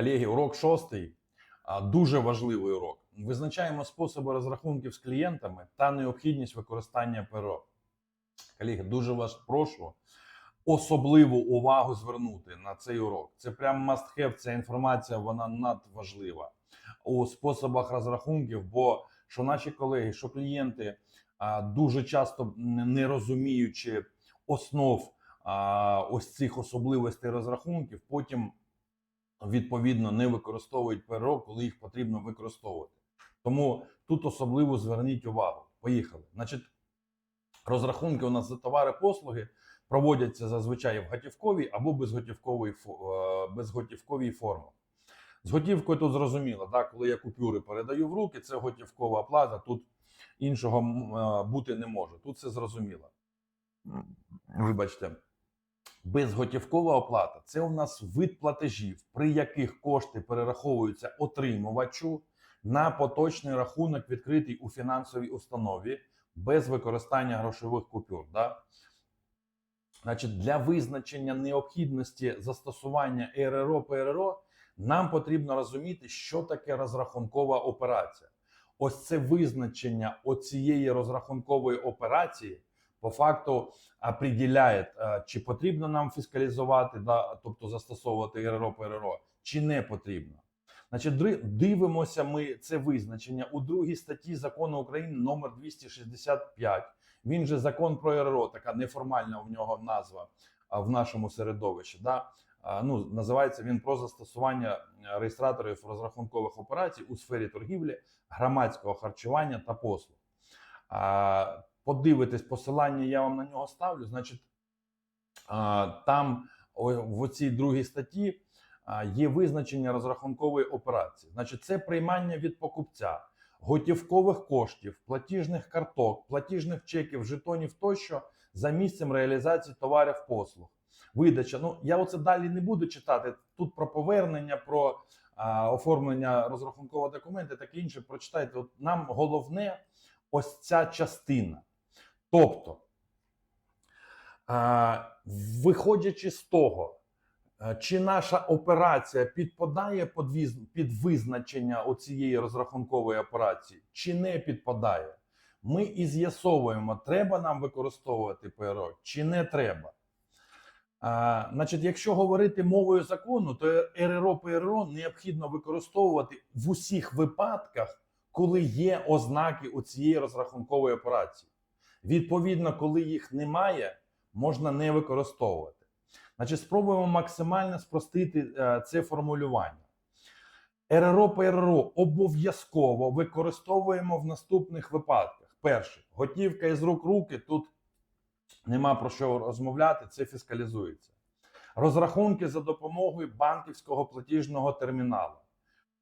Колеги, урок шостий. Дуже важливий урок. Визначаємо способи розрахунків з клієнтами та необхідність використання ПРО. Колеги, дуже вас прошу особливу увагу звернути на цей урок. Це прям must have, ця інформація вона надважлива у способах розрахунків, бо що наші колеги, що клієнти дуже часто не розуміючи основ ось цих особливостей розрахунків, потім відповідно не використовують ПРО, коли їх потрібно використовувати. Тому тут особливо зверніть увагу. Поїхали. Значить, розрахунки у нас за товари послуги проводяться зазвичай в готівковій або безготівковій, е, безготівковій формі. З готівкою тут зрозуміло, да, коли я купюри передаю в руки, це готівкова оплата, тут іншого е, бути не може. Тут все зрозуміло. Вибачте. Безготівкова оплата це у нас вид платежів, при яких кошти перераховуються отримувачу на поточний рахунок, відкритий у фінансовій установі без використання грошових купюр. Да? Значить, для визначення необхідності застосування РРО ПРРО нам потрібно розуміти, що таке розрахункова операція. Ось це визначення оцієї розрахункової операції по факту определяє, чи потрібно нам фіскалізувати, да, тобто застосовувати РРО ПРРО, чи не потрібно. Значить, дивимося ми це визначення у другій статті закону України номер 265. Він же закон про РРО, така неформальна в нього назва в нашому середовищі. Да? Ну, називається він про застосування е, реєстраторів розрахункових операцій у сфері торгівлі, громадського харчування та послуг. Подивитись посилання, я вам на нього ставлю. Значить, там в цій другій статті є визначення розрахункової операції. Значить, це приймання від покупця готівкових коштів, платіжних карток, платіжних чеків, жетонів тощо за місцем реалізації товарів послуг. Видача. Ну я оце далі не буду читати. Тут про повернення, про а, оформлення розрахункового документа, таке інше. Прочитайте. От нам головне ось ця частина. Тобто, виходячи з того, Е, Чи наша операція підпадає під визначення оцієї розрахункової операції, чи не підпадає? Ми і з'ясовуємо, треба нам використовувати ПРО, чи не треба. А, значить, якщо говорити мовою закону, то РРО ПРО необхідно використовувати в усіх випадках, коли є ознаки у цієї розрахункової операції. Відповідно, коли їх немає, можна не використовувати. Значить, спробуємо максимально спростити е, це формулювання. РРО ПРРО обов'язково використовуємо в наступних випадках. Перше, готівка із рук руки. Тут нема про що розмовляти, це фіскалізується. Розрахунки за допомогою банківського платіжного терміналу.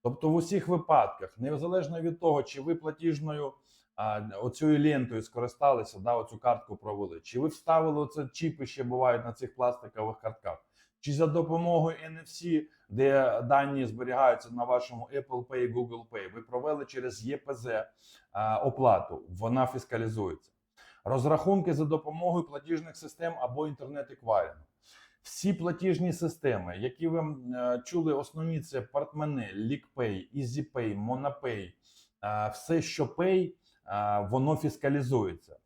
Тобто в усіх випадках, незалежно від того, чи ви платіжною а, оцією лентою скористалися, да, оцю картку провели, чи ви вставили оце чіпи, ще бувають на цих пластикових картках, чи за допомогою NFC, де дані зберігаються на вашому Apple Pay, Google Pay, ви провели через ЄПЗ а, оплату, вона фіскалізується. Розрахунки за допомогою платіжних систем або інтернет-еквайрингу. Всі платіжні системи, які ви е, чули, основні це Портмене, LickPay, EasyPay, MonoPay, е, все, що Pay, е, воно фіскалізується.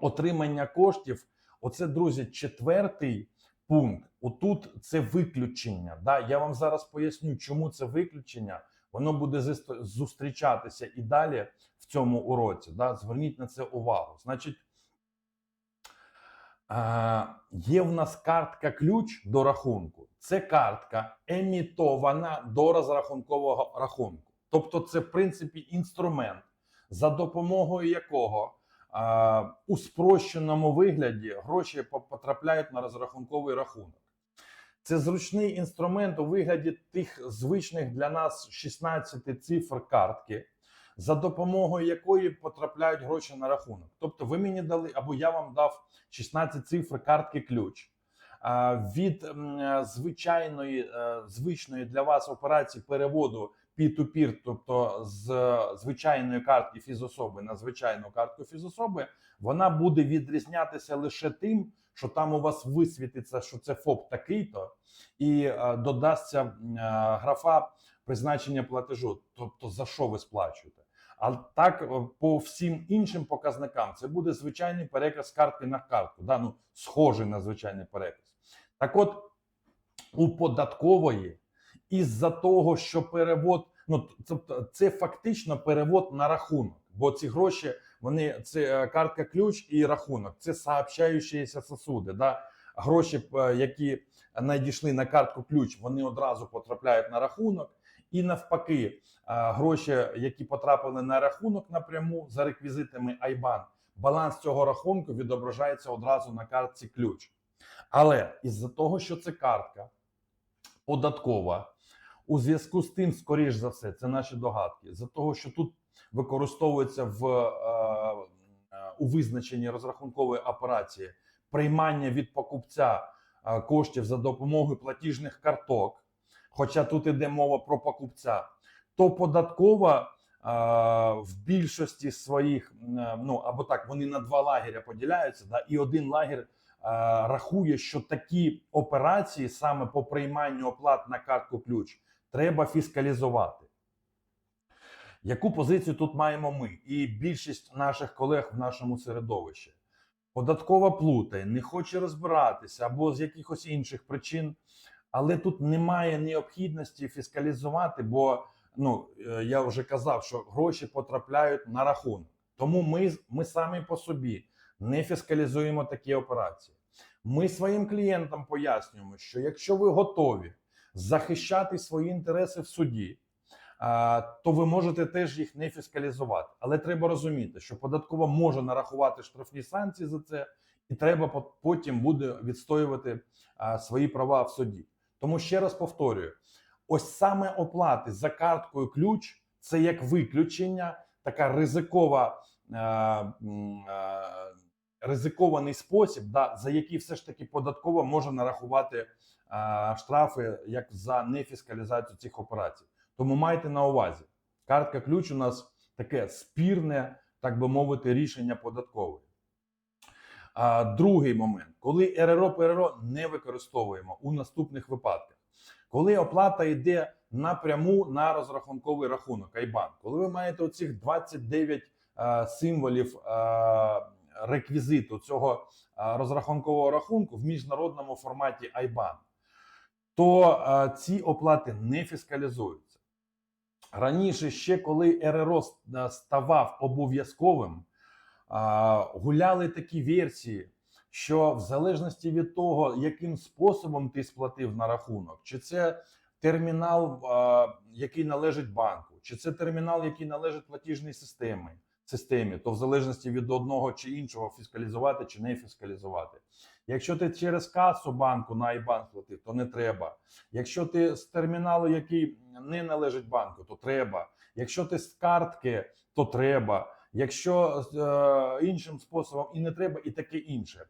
Отримання коштів, оце, друзі, четвертий пункт. Отут це виключення. Да? Я вам зараз поясню, чому це виключення. Воно буде зустрічатися і далі в цьому уроці. Да? Зверніть на це увагу. Значить, є в нас картка ключ до рахунку. Це картка емітована до розрахункового рахунку. Тобто, це в принципі інструмент, за допомогою якого е, у спрощеному вигляді гроші потрапляють на розрахунковий рахунок. Це зручний інструмент у вигляді тих звичних для нас 16 цифр картки, за допомогою якої потрапляють гроші на рахунок. Тобто, ви мені дали або я вам дав 16 цифр картки ключ. Від звичайної е, звичної для вас операції переводу P2P, тобто з звичайної картки фізособи на звичайну картку фізособи, вона буде відрізнятися лише тим, що там у вас висвітиться, що це ФОП такий-то, і е, додасться е, графа призначення платежу, тобто за що ви сплачуєте. А так е, по всім іншим показникам це буде звичайний переказ картки на картку, да? ну, схожий на звичайний переказ. Так от у податкової із-за того, що перевод, ну тобто це фактично перевод на рахунок, бо ці гроші вони це е, картка ключ і рахунок, це сообщаючіся сосуди. Да? Гроші, е, які надійшли на картку ключ, вони одразу потрапляють на рахунок, і навпаки, е, гроші, які потрапили на рахунок напряму за реквізитами IBAN, баланс цього рахунку відображається одразу на картці ключ. Але із-за того, що це картка податкова, у зв'язку з тим, скоріш за все, це наші догадки, за того, що тут використовується в е, е, у визначенні розрахункової операції приймання від покупця е, коштів за допомогою платіжних карток. Хоча тут іде мова про покупця, то податкова в більшості своїх, ну або так, вони на два лагеря поділяються, да, і один лагер е, рахує, що такі операції саме по прийманню оплат на картку ключ треба фіскалізувати. Яку позицію тут маємо ми і більшість наших колег в нашому середовищі? Податкова плутає, не хоче розбиратися або з якихось інших причин, але тут немає необхідності фіскалізувати, бо ну е, я вже казав, що гроші потрапляють на рахунок. Тому ми, ми самі по собі не фіскалізуємо такі операції. Ми своїм клієнтам пояснюємо, що якщо ви готові захищати свої інтереси в суді, то ви можете теж їх не фіскалізувати. Але треба розуміти, що податкова може нарахувати штрафні санкції за це, і треба потім буде відстоювати свої права в суді. Тому ще раз повторюю: ось саме оплати за карткою ключ це як виключення, така ризикова. Ризикований спосіб, да, за який все ж таки податкова може нарахувати штрафи як за нефіскалізацію цих операцій. Тому майте на увазі, картка ключ у нас таке спірне, так би мовити, рішення податкової. А, другий момент, коли РРО ПРРО не використовуємо у наступних випадках, коли оплата йде напряму на розрахунковий рахунок IBAN, коли ви маєте оцих 29 а, символів а, реквізиту цього а, розрахункового рахунку в міжнародному форматі IBAN, то ці оплати не фіскалізуються. Раніше, ще коли РРО ставав обов'язковим, гуляли такі версії, що в залежності від того, яким способом ти сплатив на рахунок, чи це термінал, який належить банку, чи це термінал, який належить платіжній системі, системі, то в залежності від одного чи іншого фіскалізувати чи не фіскалізувати. Якщо ти через касу банку на IBAN платив, то не треба. Якщо ти з терміналу, який не належить банку, то треба. Якщо ти з картки, то треба. Якщо е, іншим способом і не треба, і таке інше.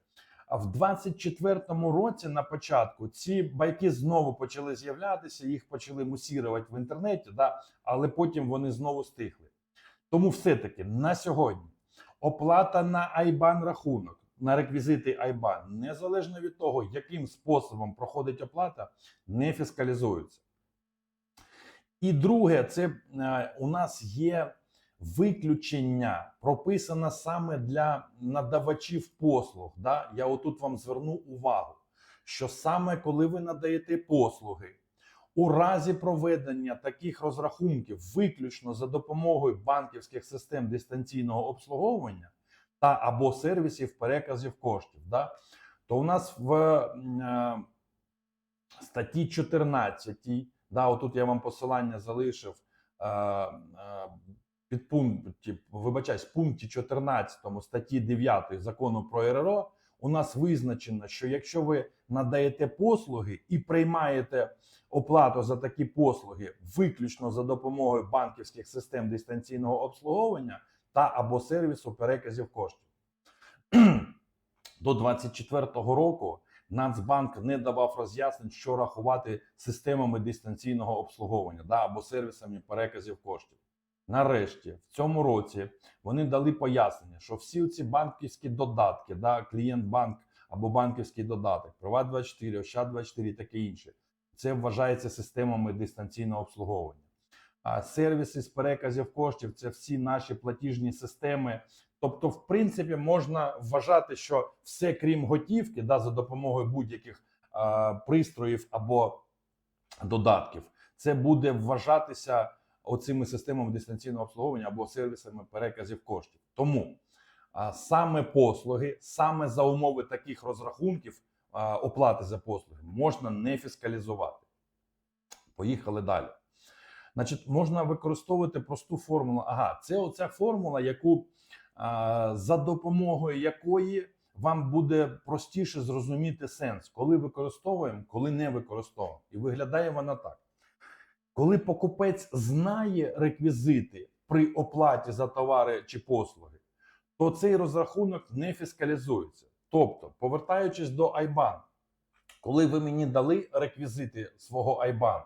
А в 24-му році на початку ці байки знову почали з'являтися, їх почали мусірувати в інтернеті, да, але потім вони знову стихли. Тому все-таки на сьогодні оплата на IBAN рахунок, на реквізити IBAN, незалежно від того, яким способом проходить оплата, не фіскалізується. І друге, це е, у нас є виключення, прописане саме для надавачів послуг. Да? Я отут вам зверну увагу, що саме коли ви надаєте послуги, у разі проведення таких розрахунків виключно за допомогою банківських систем дистанційного обслуговування та або сервісів переказів коштів, да, то у нас в е, статті 14, да, отут я вам посилання залишив е, е, під пункті, вибачаюсь, пункті 14 статті 9 закону про РРО, у нас визначено, що якщо ви надаєте послуги і приймаєте оплату за такі послуги виключно за допомогою банківських систем дистанційного обслуговування та або сервісу переказів коштів. До 2024 року Нацбанк не давав роз'яснень, що рахувати системами дистанційного обслуговування да, або сервісами переказів коштів. Нарешті, в цьому році вони дали пояснення, що всі ці банківські додатки, да, клієнт банк або банківський додаток, Приват24, Ощад24 і таке інше. Це вважається системами дистанційного обслуговування. Сервіси з переказів коштів це всі наші платіжні системи. Тобто, в принципі, можна вважати, що все крім готівки, да, за допомогою будь-яких пристроїв або додатків, це буде вважатися оцими системами дистанційного обслуговування або сервісами переказів коштів. Тому саме послуги, саме за умови таких розрахунків оплати за послуги можна не фіскалізувати. Поїхали далі. Значить, можна використовувати просту формулу. Ага, це оця формула, яку за допомогою якої вам буде простіше зрозуміти сенс, коли використовуємо, коли не використовуємо. І виглядає вона так. Коли покупець знає реквізити при оплаті за товари чи послуги, то цей розрахунок не фіскалізується. Тобто, повертаючись до IBAN, коли ви мені дали реквізити свого IBAN,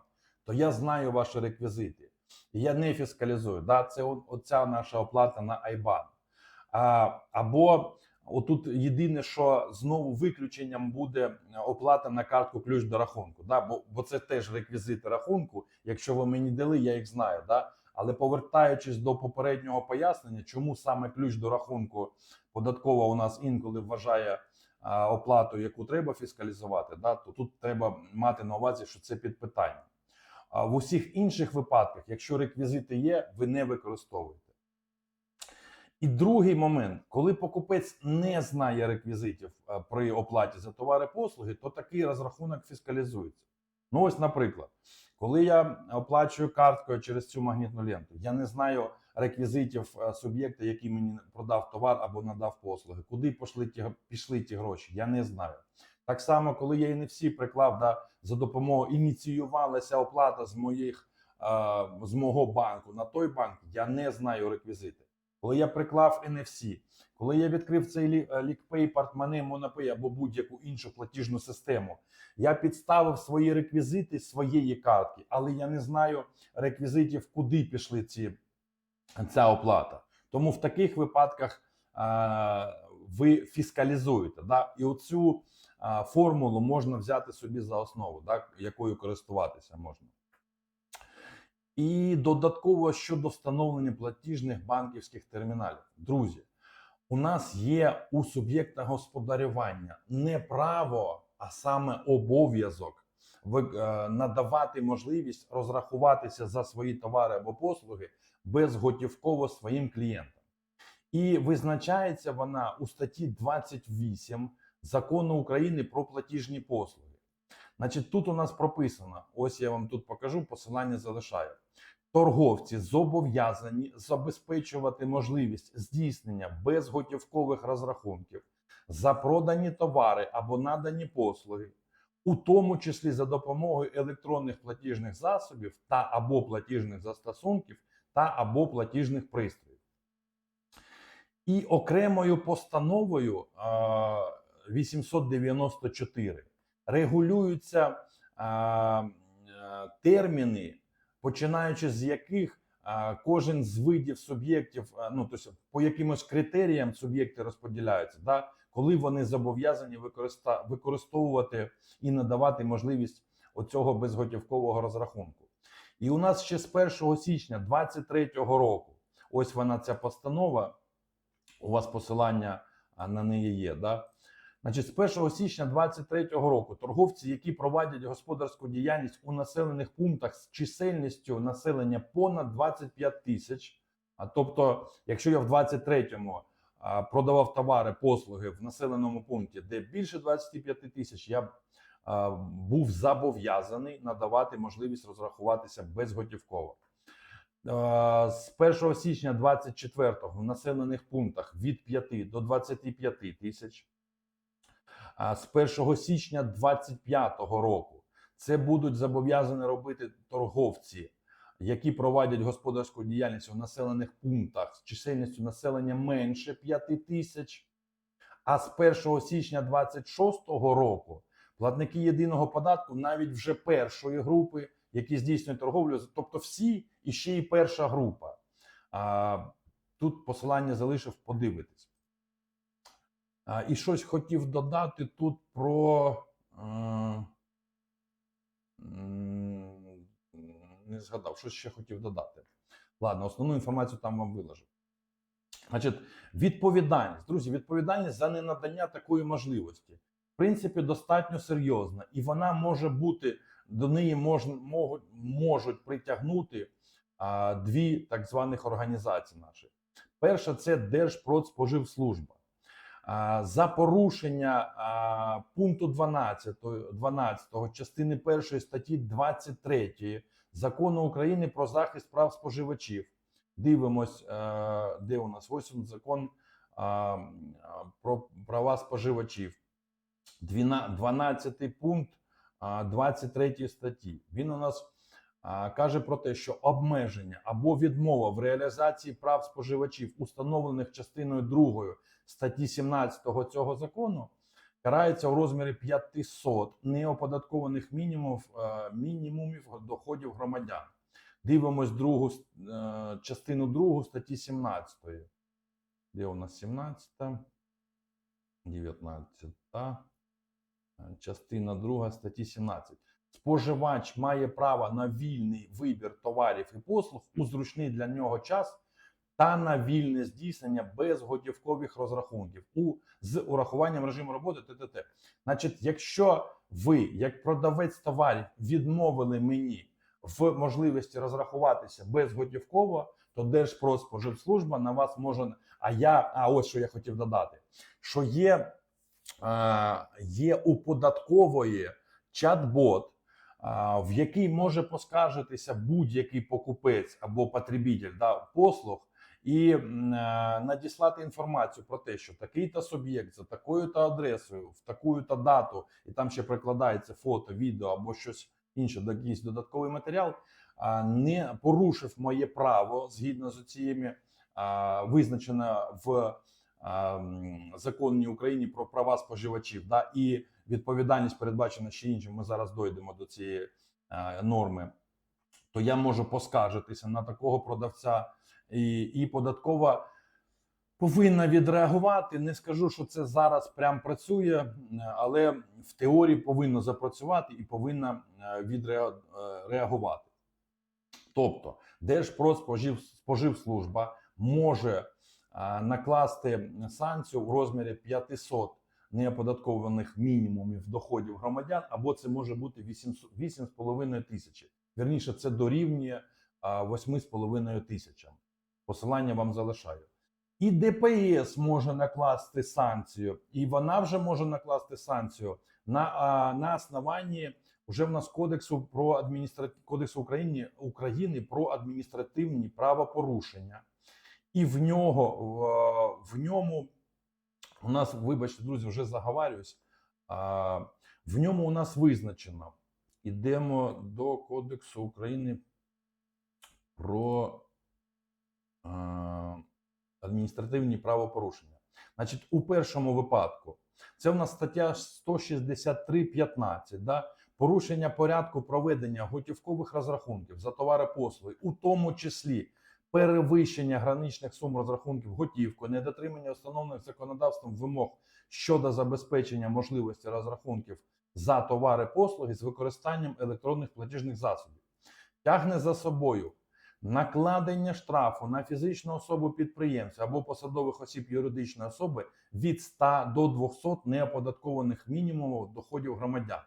то я знаю ваші реквізити. Я не фіскалізую. Да? Це оця наша оплата на IBAN. Або отут єдине, що знову виключенням буде оплата на картку ключ до рахунку. Да? Бо, бо це теж реквізити рахунку. Якщо ви мені дали, я їх знаю. Да? Але повертаючись до попереднього пояснення, чому саме ключ до рахунку податкова у нас інколи вважає оплату, яку треба фіскалізувати, да? то тут треба мати на увазі, що це під питанням. А в усіх інших випадках, якщо реквізити є, ви не використовуєте. І другий момент, коли покупець не знає реквізитів е, при оплаті за товари послуги, то такий розрахунок фіскалізується. Ну, ось, наприклад, коли я оплачую карткою через цю магнітну ленту, я не знаю реквізитів е, суб'єкта, який мені продав товар або надав послуги. Куди пішли ті, пішли ті гроші? Я не знаю. Так само, коли я NFC приклав, да, за допомогою ініціювалася оплата з моїх з мого банку на той банк, я не знаю реквізити. Коли я приклав NFC, коли я відкрив цей лі- LickPay, Partmoney, MonoPay або будь-яку іншу платіжну систему, я підставив свої реквізити своєї картки, але я не знаю реквізитів, куди пішли ці, ця оплата. Тому в таких випадках е, ви фіскалізуєте. Да? І оцю формулу можна взяти собі за основу, да? якою користуватися можна. І додатково щодо встановлення платіжних банківських терміналів. Друзі, у нас є у суб'єкта господарювання не право, а саме обов'язок е, надавати можливість розрахуватися за свої товари або послуги безготівково своїм клієнтам. І визначається вона у статті 28 закону України про платіжні послуги. Значить, тут у нас прописано: ось я вам тут покажу, посилання залишаю. Торговці зобов'язані забезпечувати можливість здійснення безготівкових розрахунків за продані товари або надані послуги, у тому числі за допомогою електронних платіжних засобів та або платіжних застосунків та або платіжних пристроїв. І окремою постановою а, 894 регулюються терміни, починаючи з яких кожен з видів суб'єктів, ну тобто по якимось критеріям суб'єкти розподіляються, да, коли вони зобов'язані використовувати і надавати можливість оцього безготівкового розрахунку. І у нас ще з 1 січня 2023 року, ось вона ця постанова. У вас посилання на неї є. Да? Значить, з 1 січня 2023 року торговці, які проводять господарську діяльність у населених пунктах з чисельністю населення понад 25 тисяч. А тобто, якщо я в 23-му продавав товари, послуги в населеному пункті, де більше 25 тисяч, я був зобов'язаний надавати можливість розрахуватися безготівково. З 1 січня 24-го в населених пунктах від 5 до 25 тисяч. А з 1 січня 25 року це будуть зобов'язані робити торговці, які проводять господарську діяльність у населених пунктах з чисельністю населення менше 5 тисяч. А з 1 січня 26 року платники єдиного податку навіть вже першої групи, які здійснюють торговлю, тобто всі і ще й перша група. А, тут посилання залишив, подивитись. І щось хотів додати тут про. Е, не згадав, щось ще хотів додати. Ладно, основну інформацію там вам виложу. Значить, відповідальність, друзі, відповідальність за ненадання такої можливості. В принципі, достатньо серйозна, і вона може бути, до неї мож, можуть, можуть притягнути а, дві так званих організації наші. Перша це Держпродспоживслужба. За порушення пункту 12, 12 частини 1 статті 23 закону України про захист прав споживачів. Дивимось, е, де у нас ось він закон про права споживачів. 12 пункт а, 23 статті. Він у нас каже про те, що обмеження або відмова в реалізації прав споживачів, установлених частиною 2 статті 17 цього закону, карається у розмірі 500 неоподаткованих мінімумів, е, мінімумів доходів громадян. Дивимось другу е, частину 2 статті 17. Де у нас 17, 19, е, частина 2 статті 17. Споживач має право на вільний вибір товарів і послуг у зручний для нього час та на вільне здійснення безготівкових розрахунків у з урахуванням режиму роботи ТТТ. Значить, якщо ви, як продавець товарів, відмовили мені в можливості розрахуватися безготівково, то Держпродспоживслужба на вас може. А я, а ось що я хотів додати: що є, е, є у податкової чат-бот, в який може поскаржитися будь-який покупець або потребитель да, послуг. І е, надіслати інформацію про те, що такий-то суб'єкт за такою-то адресою, в таку-то дату, і там ще прикладається фото, відео або щось інше, якийсь додатковий матеріал, не порушив моє право згідно з цією визначено в законі України про права споживачів, да, і відповідальність передбачена ще іншим. Ми зараз дойдемо до цієї а, норми. То я можу поскаржитися на такого продавця, і, і податкова повинна відреагувати. Не скажу, що це зараз прям працює, але в теорії повинно запрацювати і повинна е, відреагувати. Тобто, Держпродспоживслужба може накласти санкцію в розмірі 500 неоподаткованих мінімумів доходів громадян, або це може бути 800 8,5 тисячі. Вірніше, це дорівнює а, 8,5 тисячам. Посилання вам залишаю. І ДПС може накласти санкцію, і вона вже може накласти санкцію на, а, на основанні вже в нас кодексу про адміністра... кодексу України, України про адміністративні правопорушення. І в нього в, в ньому у нас, вибачте, друзі, вже заговарююсь. А, в ньому у нас визначено. Ідемо до Кодексу України про адміністративні правопорушення. Значить, у першому випадку це в нас стаття 163.15, да? порушення порядку проведення готівкових розрахунків за товари послуги, у тому числі перевищення граничних сум розрахунків готівкою, недотримання встановлених законодавством вимог щодо забезпечення можливості розрахунків за товари послуги з використанням електронних платіжних засобів, тягне за собою накладення штрафу на фізичну особу підприємця або посадових осіб юридичної особи від 100 до 200 неоподаткованих мінімумів доходів громадян.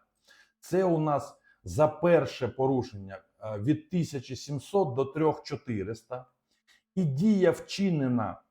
Це у нас за перше порушення е, від 1700 до 3400. І дія вчинена,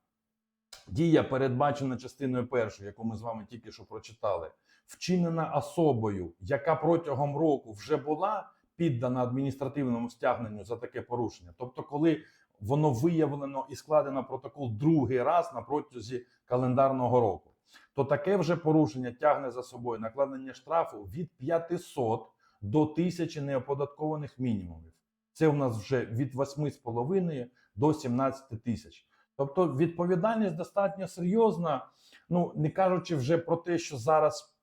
дія передбачена частиною першою, яку ми з вами тільки що прочитали, вчинена особою, яка протягом року вже була піддана адміністративному стягненню за таке порушення. Тобто, коли воно виявлено і складено протокол другий раз на протязі календарного року, то таке вже порушення тягне за собою накладення штрафу від 500 до 1000 неоподаткованих мінімумів. Це у нас вже від 8,5 до 17 тисяч. Тобто відповідальність достатньо серйозна. Ну не кажучи вже про те, що зараз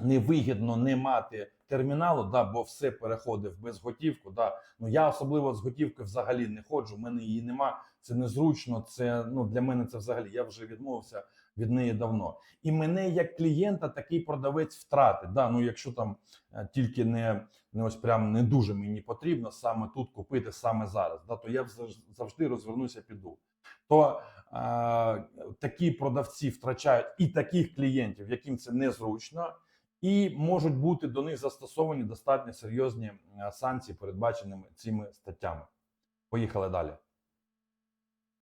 невигідно не мати терміналу, да, бо все переходить в безготівку. Да. Ну я особливо з готівки взагалі не ходжу. в мене її нема. Це незручно. Це ну для мене це взагалі. Я вже відмовився від неї давно. І мене як клієнта такий продавець втратить. Да, ну якщо там е, тільки не, не ось прям не дуже мені потрібно саме тут купити саме зараз, да, то я завжди розвернуся, піду. То е, такі продавці втрачають і таких клієнтів, яким це незручно, і можуть бути до них застосовані достатньо серйозні е, санкції, передбаченими цими статтями. Поїхали далі.